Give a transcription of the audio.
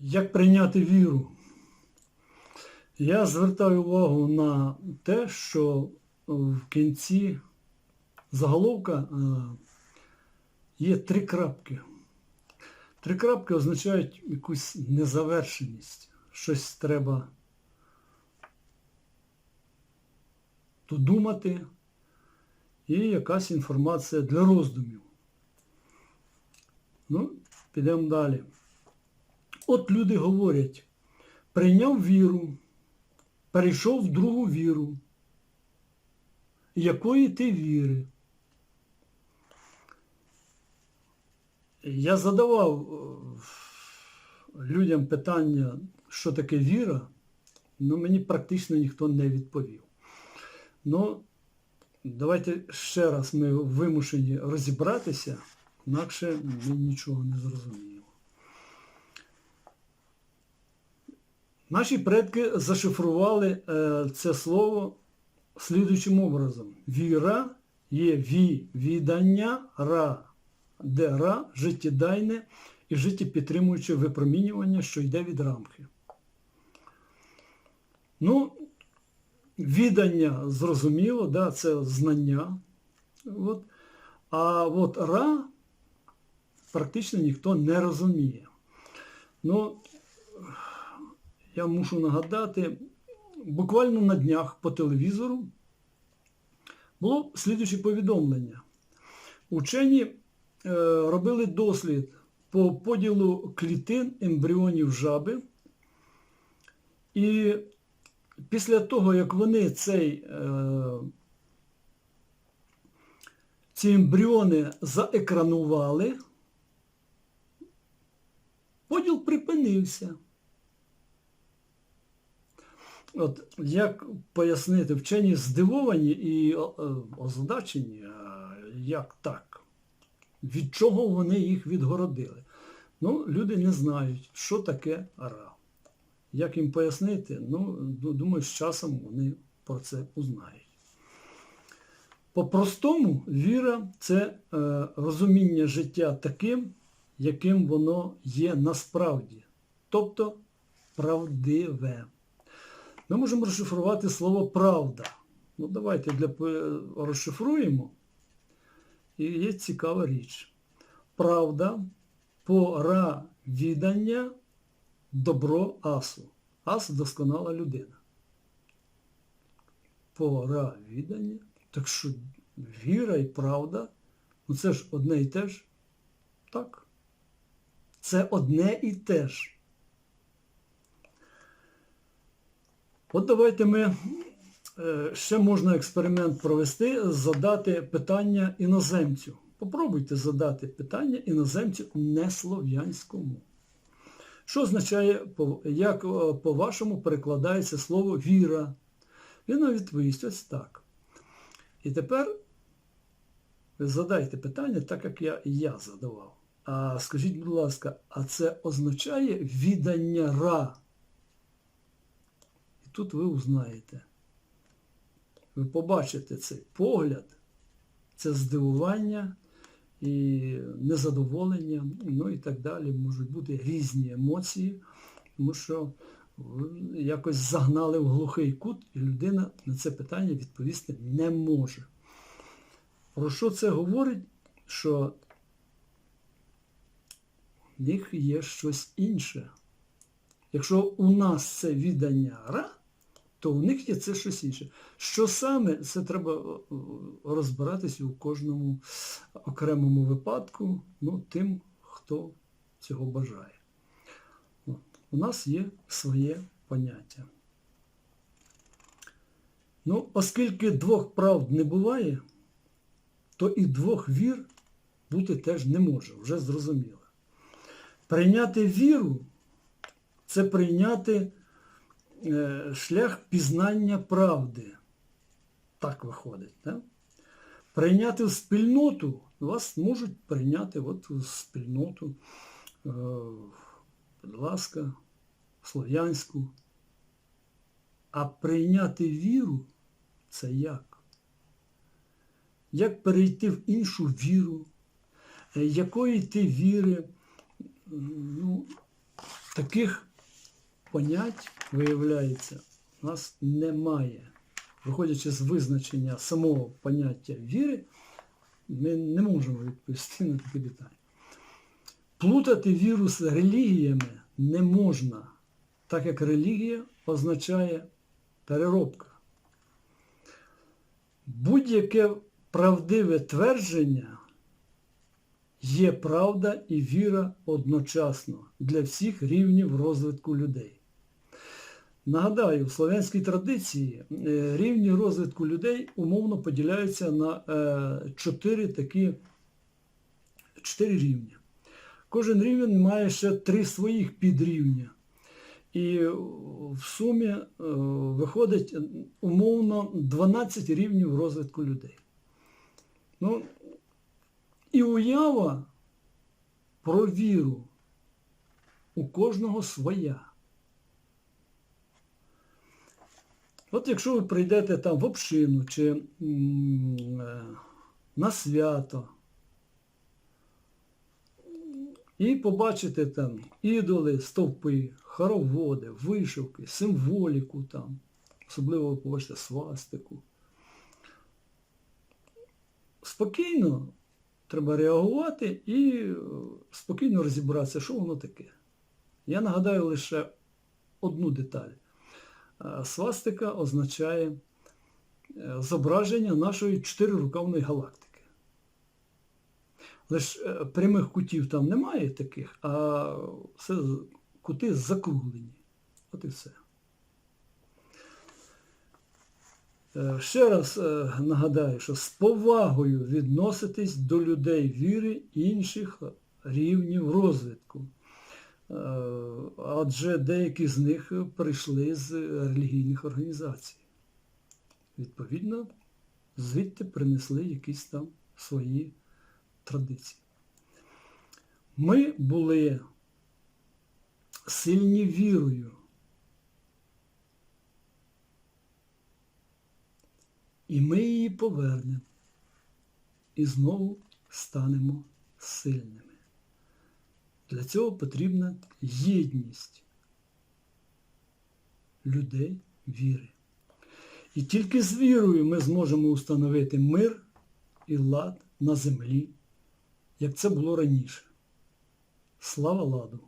Як прийняти віру? Я звертаю увагу на те, що в кінці заголовка е, є три крапки. Три крапки означають якусь незавершеність. Щось треба додумати і якась інформація для роздумів. Ну, підемо далі. От люди говорять, прийняв віру, перейшов в другу віру. Якої ти віри? Я задавав е, людям питання, що таке віра, але мені практично ніхто не відповів. Ну, давайте ще раз ми вимушені розібратися, інакше ми нічого не зрозуміємо. Наші предки зашифрували е, це слово слідуючим образом. Віра є ві, відання, ра, де ра життєдайне і життєпідтримуюче випромінювання, що йде від рамки. Ну, відання зрозуміло, да, це знання. От. А от ра практично ніхто не розуміє. Ну, я мушу нагадати, буквально на днях по телевізору було слідуюче повідомлення. Учені е, робили дослід по поділу клітин ембріонів жаби. І після того, як вони цей, е, ці ембріони заекранували, поділ припинився. От як пояснити, вчені здивовані і о- о- озадачені, як так? Від чого вони їх відгородили? Ну, люди не знають, що таке ара. Як їм пояснити? Ну, думаю, з часом вони про це узнають. По-простому, віра це е, розуміння життя таким, яким воно є насправді. Тобто правдиве. Ми можемо розшифрувати слово правда. Ну, давайте для розшифруємо. І є цікава річ. Правда, пора відання, добро асу. Ас досконала людина. Пора відання. Так що віра і правда, ну це ж одне і те ж. Так. Це одне і те ж. От давайте ми е, ще можна експеримент провести, задати питання іноземцю. Попробуйте задати питання іноземцю неслов'янському. Що означає, як е, по-вашому перекладається слово віра? Він відповість ось так. І тепер ви задайте питання, так як я, я задавав. А скажіть, будь ласка, а це означає відання ра? Тут ви узнаєте. Ви побачите цей погляд, це здивування і незадоволення, ну і так далі. Можуть бути різні емоції, тому що ви якось загнали в глухий кут, і людина на це питання відповісти не може. Про що це говорить? Що в них є щось інше. Якщо у нас це відання ра, то у них є це щось інше. Що саме, це треба е, розбиратися у кожному окремому випадку, ну, тим, хто цього бажає. У нас є своє поняття. Ну, оскільки двох правд не буває, то і двох вір бути теж не може, вже зрозуміло. Прийняти віру це прийняти е, шлях пізнання правди. Так виходить. Да? Прийняти в спільноту, вас можуть прийняти от в спільноту, е, будь ласка, слов'янську. А прийняти віру це як? Як перейти в іншу віру? Е, Якої ти віри? Ну, таких понять, виявляється, у нас немає. Виходячи з визначення самого поняття віри, ми не можемо відповісти на такі питання. Плутати віру з релігіями не можна, так як релігія означає переробка. Будь-яке правдиве твердження є правда і віра одночасно для всіх рівнів розвитку людей. Нагадаю, в слов'янській традиції е, рівні розвитку людей умовно поділяються на е, чотири такі чотири рівні. Кожен рівень має ще три своїх підрівня. І в сумі е, виходить умовно 12 рівнів розвитку людей. Ну, і уява про віру у кожного своя. От якщо ви прийдете там в общину чи е, на свято і побачите там ідоли, стовпи, хороводи, вишивки, символіку там, особливо ви побачите свастику. Спокійно треба реагувати і е, спокійно розібратися, що воно таке. Я нагадаю лише одну деталь. Е, Свастика означає е, зображення нашої чотирирукавної галактики. Лише е, прямих кутів там немає таких, а все кути закруглені. От і все. Ще раз нагадаю, що з повагою відноситись до людей віри інших рівнів розвитку. Е, Адже деякі з них прийшли з релігійних організацій. Відповідно, звідти принесли якісь там свої традиції. Ми були сильні вірою. І ми її повернемо. І знову станемо сильними. Для цього потрібна єдність людей віри. І тільки з вірою ми зможемо установити мир і лад на землі, як це було раніше. Слава ладу!